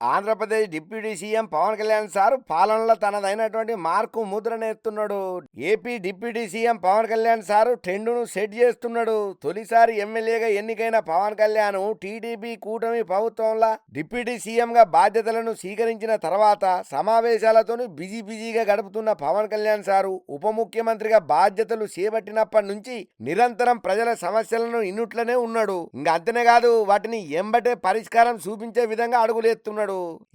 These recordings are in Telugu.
Andhra Pradesh deputy CM Pavan Kalyan sir పాలనలో తనదైనటువంటి mark ముద్రనేస్తున్నాడు AP deputy CM Pavan Kalyan sir ట్రెండును set చేస్తున్నాడు. తొలిసారి ఎమ్మెల్యేగా ఎన్నికైన పవన్ కళ్యాణ్ టీడీపీ కూటమి ప్రభుత్వంలో డిప్యూటీ సీఎం గా బాధ్యతలను స్వీకరించిన తర్వాత సమావేశాలతోనూ బిజీ బిజీగా గడుపుతున్న పవన్ కళ్యాణ్ సారు ఉప ముఖ్యమంత్రిగా బాధ్యతలు చేపట్టినప్పటి నుంచి నిరంతరం ప్రజల సమస్యలను ఇన్నుట్లనే ఉన్నాడు. ఇంకా అంతనే కాదు వాటిని ఎంబటే పరిష్కారం చూపించే విధంగా అడుగులేస్తున్నాడు.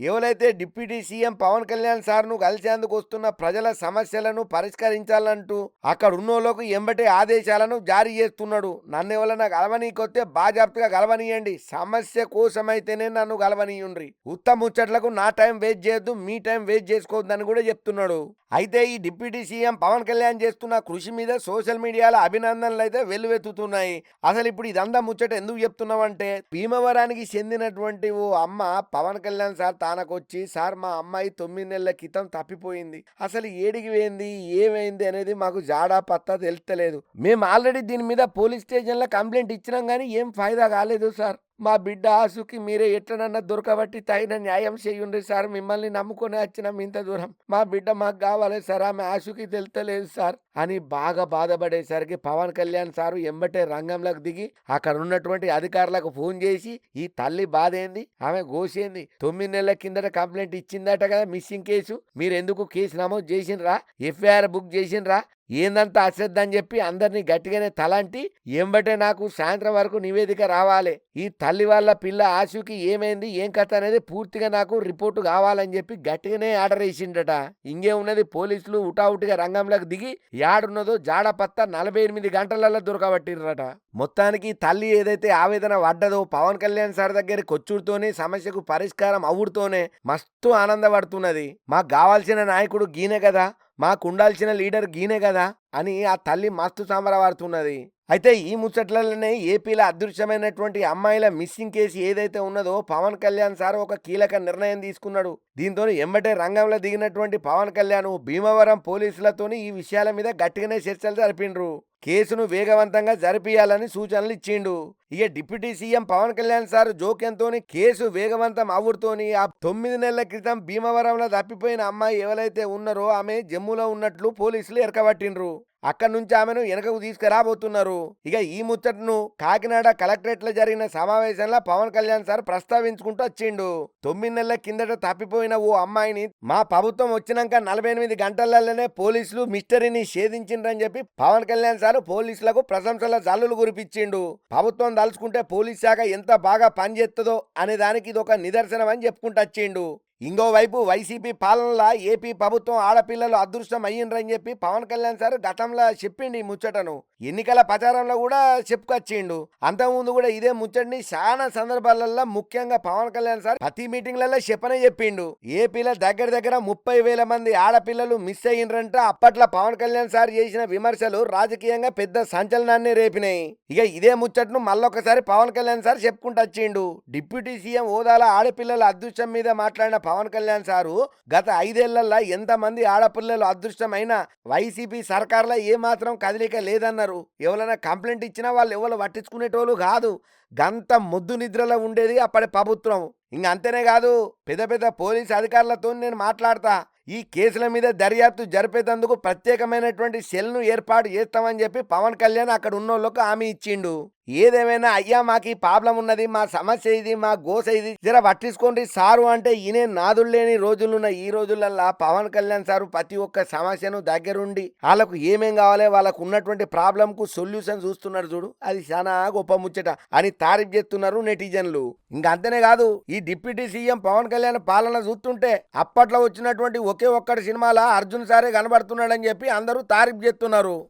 ఎవరైతే డిప్యూటీ సీఎం పవన్ కళ్యాణ్ సార్ను కలిసేందుకు వస్తున్న ప్రజల సమస్యలను పరిష్కరించాలంటూ అక్కడ ఉన్నోళ్ళకు ఎంబటే ఆదేశాలను జారీ చేస్తున్నాడు. నన్ను ఎవరైనా గలవనీకొస్తే బాజాప్తుగా గలవనీయండి సమస్య కోసమైతేనే నన్ను గలవనీయుండ్రి ఉత్తమ ముచ్చట్లకు నా టైం వేస్ట్ చేయొద్దు మీ టైం వేస్ట్ చేసుకోవద్దని కూడా చెప్తున్నాడు. అయితే ఈ డిప్యూటీ సీఎం పవన్ కళ్యాణ్ చేస్తున్న కృషి మీద సోషల్ మీడియాలో అభినందనలు అయితే వెల్లువెత్తుతున్నాయి. అసలు ఇప్పుడు ఇదంతా ముచ్చట ఎందుకు చెప్తున్నామంటే భీమవరానికి చెందినటువంటి ఓ అమ్మ పవన్ కళ్యాణ్ సార్ తానకొచ్చి సార్ మా అమ్మాయి తొమ్మిది నెలల క్రితం తప్పిపోయింది. అసలు ఏడికి పోయింది ఏమైంది అనేది మాకు జాడా పత్తా తెలుస్తలేదు మేము ఆల్రెడీ దీని మీద పోలీస్ స్టేషన్లో కంప్లైంట్ ఇచ్చినాం కానీ ఏం ఫాయిదా కాలేదు సార్. మా బిడ్డ ఆసుకి మీరే ఎట్లనన్నా దొరకబట్టి తగిన న్యాయం చేయండి సార్. మిమ్మల్ని నమ్ముకొని వచ్చినాం ఇంత దూరం. మా బిడ్డ మాకు కావాలి సార్. ఆమె ఆశుకి తెలుతలేదు సార్ అని బాగా బాధపడేసరికి పవన్ కళ్యాణ్ సారు ఎంబటే రంగంలోకి దిగి అక్కడ ఉన్నటువంటి అధికారులకు ఫోన్ చేసి ఈ తల్లి బాధ ఏంది ఆమె గోసేంది? తొమ్మిది నెలల కిందట కంప్లైంట్ ఇచ్చిందట కదా మిస్సింగ్ కేసు. మీరు ఎందుకు కేసు నమోదు చేసినరా ఎఫ్ఐఆర్ బుక్ చేసిండ్రా? ఏందంత అశ్రద్ధ చెప్పి అందరినీ గట్టిగానే తలంటి ఏంబటే నాకు సాయంత్రం వరకు నివేదిక రావాలి. ఈ తల్లి వాళ్ళ పిల్ల ఆశుకి ఏమైంది ఏం కథ అనేది పూర్తిగా నాకు రిపోర్టు కావాలని చెప్పి గట్టిగానే ఆర్డర్ వేసిండట. ఇంకే ఉన్నది పోలీసులు ఉటావుటిగా రంగంలోకి దిగి యాడున్నదో జాడపత్త నలభై ఎనిమిది గంటలలో దొరకబట్టిండ్రట మొత్తానికి తల్లి ఏదైతే ఆవేదన పడ్డదో పవన్ కళ్యాణ్ సార్ దగ్గరికి కొచ్చుడుతోనే సమస్యకు పరిష్కారం అవుడుతోనే మస్తు ఆనందపడుతున్నది. మాకు కావాల్సిన నాయకుడు గీనే కదా. మాకు ఉండాల్సిన లీడర్ గీనే కదా అని ఆ తల్లి మస్తు సంబరపడుతున్నది. అయితే ఈ ముచ్చట్లలోనే ఏపీలో అదృశ్యమైనటువంటి అమ్మాయిల మిస్సింగ్ కేసు ఏదైతే ఉన్నదో పవన్ కళ్యాణ్ సార్ ఒక కీలక నిర్ణయం తీసుకున్నాడు. దీంతో ఎంబటే రంగంలో దిగినటువంటి పవన్ కళ్యాణ్ భీమవరం పోలీసులతోని ఈ విషయాల మీద గట్టిగానే చర్చలు జరిపిండ్రు. కేసును వేగవంతంగా జరిపియాలని సూచనలు ఇచ్చిండు. ఇక deputy CM Pavan Kalyan sir జోక్యంతోని case వేగవంతం అవుడుతోని ఆ తొమ్మిది నెలల క్రితం భీమవరంలో తప్పిపోయిన అమ్మాయి ఎవరైతే ఉన్నారో ఆమె జమ్మూలో ఉన్నట్లు పోలీసులు ఎరకబట్టిండ్రు. అక్కడి నుంచి ఆమెను వెనకకు తీసుకురాబోతున్నారు. ఇక ఈ ముచ్చటను కాకినాడ కలెక్టరేట్లో జరిగిన సమావేశంలో పవన్ కళ్యాణ్ సార్ ప్రస్తావించుకుంటూ వచ్చిండు. తొమ్మిది నెలల కిందట తప్పిపోయిన ఓ అమ్మాయిని మా ప్రభుత్వం వచ్చినాక నలభై ఎనిమిది గంటలలోనే పోలీసులు మిస్టరీని షేధించిండ్రని చెప్పి పవన్ కళ్యాణ్ సార్ పోలీసులకు ప్రశంసల జల్లులు కురిపించిండు. ప్రభుత్వం దలుచుకుంటే పోలీస్ శాఖ ఎంత బాగా పనిచేస్తుందో అనే దానికి ఇది ఒక నిదర్శనం అని చెప్పుకుంటూ వచ్చిండు. ఇంకోవైపు వైసీపీ పాలనలో ఏపీ ప్రభుత్వం ఆడపిల్లలు అదృష్టం అయ్యిండ్రని చెప్పి పవన్ కళ్యాణ్ సార్ గతంలో చెప్పిండు ఈ ముచ్చటను. ఎన్నికల ప్రచారంలో కూడా చెప్పుకొచ్చిండు అంతకుముందు కూడా ఇదే ముచ్చటిని చాలా సందర్భాలలో ముఖ్యంగా పవన్ కళ్యాణ్ సార్ ప్రతి మీటింగ్లలో చెప్పనే చెప్పిండు. ఏపీలో దగ్గర దగ్గర ముప్పై వేల మంది ఆడపిల్లలు మిస్ అయ్యిండ్రంట అప్పట్లో పవన్ కళ్యాణ్ సార్ చేసిన విమర్శలు రాజకీయంగా పెద్ద సంచలనాన్ని రేపినాయి. ఇక ఇదే ముచ్చట్ను మళ్ళొకసారి పవన్ కళ్యాణ్ సార్ చెప్పుకుంటూ వచ్చిండు. డిప్యూటీ సీఎం హోదాల ఆడపిల్లల అదృష్టం మీద మాట్లాడిన పవన్ కళ్యాణ్ సారు గత ఐదేళ్ళలో ఎంతమంది ఆడపిల్లలు అదృష్టమైన వైసీపీ సర్కార్లో ఏమాత్రం కదలిక లేదన్నారు. ఎవరైనా కంప్లైంట్ ఇచ్చినా వాళ్ళు ఎవరు పట్టించుకునేటోళ్ళు కాదు. గంత ముద్దు నిద్రలో ఉండేది అప్పటి ప్రభుత్వం. ఇంక అంతేనే కాదు పెద్ద పెద్ద పోలీస్ అధికారులతో నేను మాట్లాడతా. ఈ కేసుల మీద దర్యాప్తు జరిపేటందుకు ప్రత్యేకమైనటువంటి సెల్ను ఏర్పాటు చేస్తామని చెప్పి పవన్ కళ్యాణ్ అక్కడ ఉన్నోళ్ళకు హామీ ఇచ్చిండు. ఏదేమైనా అయ్యా మాకు ఈ ప్రాబ్లం ఉన్నది మా సమస్య ఇది మా గోస ఇది. జర పట్టించుకోండి సారు అంటే ఈయనే నాదులు లేని రోజులున్న ఈ రోజులల్లా పవన్ కళ్యాణ్ సారు ప్రతి ఒక్క సమస్యను దగ్గరుండి వాళ్ళకు ఏమేం కావాలి వాళ్ళకు ఉన్నటువంటి ప్రాబ్లం కు సొల్యూషన్ చూస్తున్నారు చూడు. అది చాలా గొప్ప ముచ్చట అని తారీఫ్ చేస్తున్నారు నెటిజన్లు. ఇంకా అంతనే కాదు ఈ డిప్యూటీ సీఎం పవన్ కళ్యాణ్ పాలన చూస్తుంటే అప్పట్లో వచ్చినటువంటి ఒకే ఒక్కటి సినిమాలో అర్జున్ సారే కనబడుతున్నాడని చెప్పి అందరూ తారీఫ్ చేస్తున్నారు.